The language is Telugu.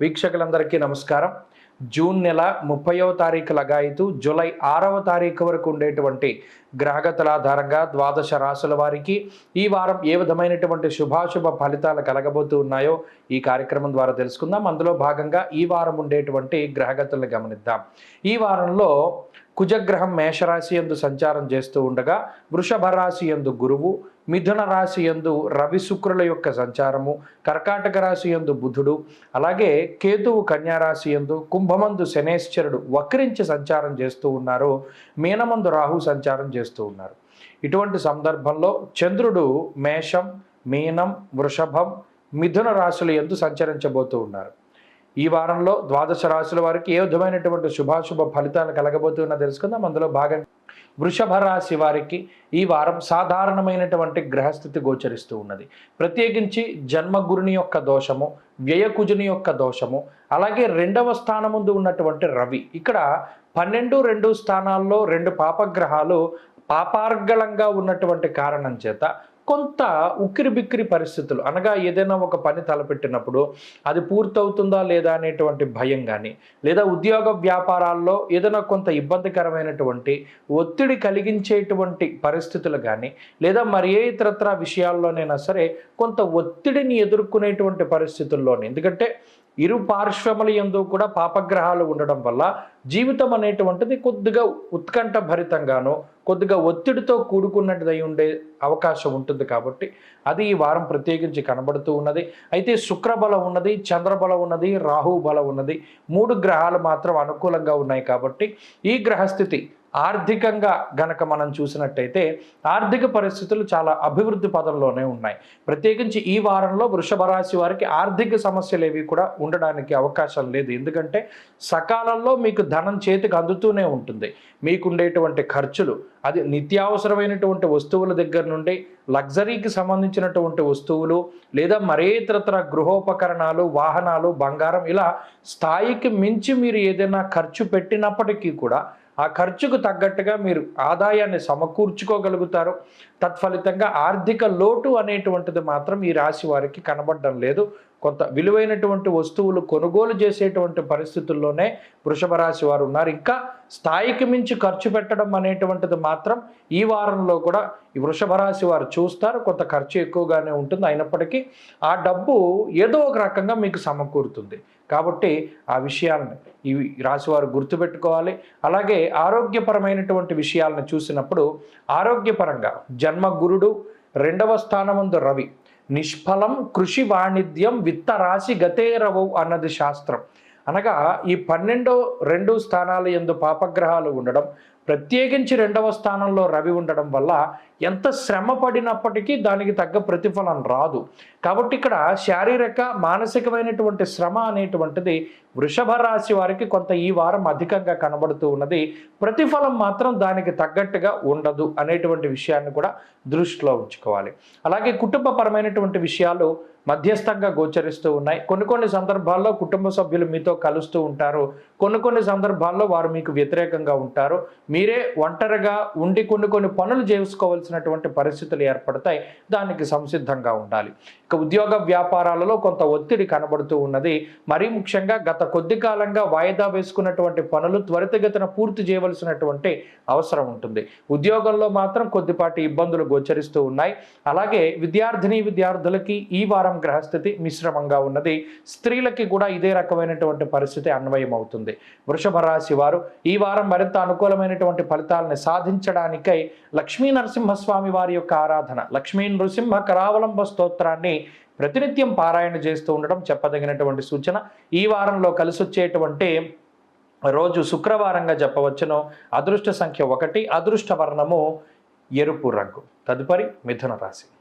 వీక్షకులందరికీ నమస్కారం. జూన్ నెల ముప్పైవ తారీఖు లగాయితూ జూలై ఆరవ తారీఖు వరకు ఉండేటువంటి గ్రహగతుల ఆధారంగా ద్వాదశ రాశుల వారికి ఈ వారం ఏ విధమైనటువంటి శుభాశుభ ఫలితాలు కలగబోతూ ఉన్నాయో ఈ కార్యక్రమం ద్వారా తెలుసుకుందాం. అందులో భాగంగా ఈ వారం ఉండేటువంటి గ్రహగతులను గమనిద్దాం. ఈ వారంలో కుజగ్రహం మేషరాశి ఎందు సంచారం చేస్తూ ఉండగా వృషభ రాశి ఎందు గురువు మిథున రాశి ఎందు రవి శుక్రుల యొక్క సంచారము కర్కాటక రాశి ఎందు బుధుడు అలాగే కేతువు కన్యారాశి ఎందు కుంభమందు శనేశ్వరుడు వక్రించి సంచారం చేస్తూ ఉన్నారు. మీనమందు రాహు సంచారం చేస్తూ ఉన్నారు. ఇటువంటి సందర్భంలో చంద్రుడు మేషం మీనం వృషభం మిథున రాశుల ఎందు సంచరించబోతూ ఉన్నారు. ఈ వారంలో ద్వాదశ రాశుల వారికి ఏ విధమైనటువంటి శుభాశుభ ఫలితాలు కలగబోతున్నా తెలుసుకుందాం. అందులో భాగంగా వృషభ రాశి వారికి ఈ వారం సాధారణమైనటువంటి గ్రహస్థితి గోచరిస్తూ ఉన్నది. ప్రత్యేకించి జన్మగురుని యొక్క దోషము వ్యయకుజుని యొక్క దోషము అలాగే రెండవ స్థానం ముందు ఉన్నటువంటి రవి. ఇక్కడ పన్నెండు రెండు స్థానాల్లో రెండు పాపగ్రహాలు పాపార్గళంగా ఉన్నటువంటి కారణం చేత కొంత ఉక్కిరి బిక్కిరి పరిస్థితులు. అనగా ఏదైనా ఒక పని తలపెట్టినప్పుడు అది పూర్తవుతుందా లేదా అనేటువంటి భయం కానీ లేదా ఉద్యోగ వ్యాపారాల్లో ఏదైనా కొంత ఇబ్బందికరమైనటువంటి ఒత్తిడి కలిగించేటువంటి పరిస్థితులు కానీ లేదా మరి ఏ ఇతరత్ర విషయాల్లోనైనా సరే కొంత ఒత్తిడిని ఎదుర్కొనేటువంటి పరిస్థితుల్లోనే. ఎందుకంటే ఇరు పార్శ్వముల ఎందు కూడా పాపగ్రహాలు ఉండడం వల్ల జీవితం అనేటువంటిది కొద్దిగా ఉత్కంఠ భరితంగానో కొద్దిగా ఒత్తిడితో కూడుకున్నట్టుదై ఉండే అవకాశం ఉంటుంది కాబట్టి అది ఈ వారం ప్రత్యేకించి కనబడుతూ ఉన్నది. అయితే శుక్రబలం ఉన్నది చంద్రబలం ఉన్నది రాహు బలం ఉన్నది. మూడు గ్రహాలు మాత్రం అనుకూలంగా ఉన్నాయి కాబట్టి ఈ గ్రహస్థితి ఆర్థికంగా గనక మనం చూసినట్టయితే ఆర్థిక పరిస్థితులు చాలా అభివృద్ధి పదంలోనే ఉన్నాయి. ప్రత్యేకించి ఈ వారంలో వృషభ రాశి వారికి ఆర్థిక సమస్యలు ఏవి కూడా ఉండడానికి అవకాశం లేదు. ఎందుకంటే సకాలంలో మీకు ధనం చేతికి అందుతూనే ఉంటుంది. మీకుండేటువంటి ఖర్చులు అది నిత్యావసరమైనటువంటి వస్తువుల దగ్గర నుండి లగ్జరీకి సంబంధించినటువంటి వస్తువులు లేదా మరే గృహోపకరణాలు వాహనాలు బంగారం ఇలా స్థాయికి మించి మీరు ఏదైనా ఖర్చు పెట్టినప్పటికీ కూడా ఆ ఖర్చుకు తగ్గట్టుగా మీరు ఆదాయాన్ని సమకూర్చుకోగలుగుతారు. తత్ఫలితంగా ఆర్థిక లోటు అనేటువంటిది మాత్రం ఈ రాశి వారికి కనబడడం లేదు. కొంత విలువైనటువంటి వస్తువులు కొనుగోలు చేసేటువంటి పరిస్థితుల్లోనే వృషభ రాశి వారు ఉన్నారు. ఇంకా స్థాయికి మించి ఖర్చు పెట్టడం అనేటువంటిది మాత్రం ఈ వారంలో కూడా ఈ వృషభ రాశి వారు చూస్తారు. కొంత ఖర్చు ఎక్కువగానే ఉంటుంది. అయినప్పటికీ ఆ డబ్బు ఏదో ఒక రకంగా మీకు సమకూరుతుంది. కాబట్టి ఆ విషయాలను ఈ రాశివారు గుర్తుపెట్టుకోవాలి. అలాగే ఆరోగ్యపరమైనటువంటి విషయాలను చూసినప్పుడు ఆరోగ్యపరంగా జన్మ గురుడు రెండవ స్థానముందు రవి. నిష్ఫలం కృషి వాణిజ్యం విత్త రాశి గతేరవు అన్నది శాస్త్రం. అనగా ఈ పన్నెండో రెండు స్థానాలు ఎందు పాపగ్రహాలు ఉండడం ప్రత్యేకించి రెండవ స్థానంలో రవి ఉండడం వల్ల ఎంత శ్రమ పడినప్పటికీ దానికి తగ్గ ప్రతిఫలం రాదు. కాబట్టి ఇక్కడ శారీరక మానసికమైనటువంటి శ్రమ అనేటువంటిది వృషభ రాశి వారికి కొంత ఈ వారం అధికంగా కనబడుతూ ఉన్నది. ప్రతిఫలం మాత్రం దానికి తగ్గట్టుగా ఉండదు అనేటువంటి విషయాన్ని కూడా దృష్టిలో ఉంచుకోవాలి. అలాగే కుటుంబపరమైనటువంటి విషయాలు మధ్యస్థంగా గోచరిస్తూ ఉన్నాయి. కొన్ని కొన్ని సందర్భాల్లో కుటుంబ సభ్యులు మీతో కలుస్తూ ఉంటారు. కొన్ని కొన్ని సందర్భాల్లో వారు మీకు వ్యతిరేకంగా ఉంటారు. మీరే ఒంటరిగా ఉండి కొన్ని కొన్ని పనులు చేసుకోవాల్సినటువంటి పరిస్థితులు ఏర్పడతాయి. దానికి సంసిద్ధంగా ఉండాలి. ఇక ఉద్యోగ వ్యాపారాలలో కొంత ఒత్తిడి కనబడుతూ ఉన్నది. మరీ ముఖ్యంగా గత కొద్ది కాలంగా వాయిదా వేసుకున్నటువంటి పనులు త్వరితగతిన పూర్తి చేయవలసినటువంటి అవసరం ఉంటుంది. ఉద్యోగంలో మాత్రం కొద్దిపాటి ఇబ్బందులు గోచరిస్తూ ఉన్నాయి. అలాగే విద్యార్థిని విద్యార్థులకి ఈ వారం గ్రహస్థితి మిశ్రమంగా ఉన్నది. స్త్రీలకి కూడా ఇదే రకమైనటువంటి పరిస్థితి అన్వయం అవుతుంది వృషభ రాశి వారు ఈ వారం మరింత అనుకూలమైనటువంటి ఫలితాలను సాధించడానికై లక్ష్మీ నరసింహస్వామి వారి యొక్క ఆరాధన. లక్ష్మీ నృసింహ కరావలంబ స్తోత్రాన్ని ప్రతినిత్యం పారాయణ చేస్తూ ఉండడం చెప్పదగినటువంటి సూచన. ఈ వారంలో కలిసి వచ్చేటువంటి రోజు శుక్రవారంగా చెప్పవచ్చును. అదృష్ట సంఖ్య ఒకటి అదృష్ట వర్ణము ఎరుపు రంగు. తదుపరి మిథున రాశి.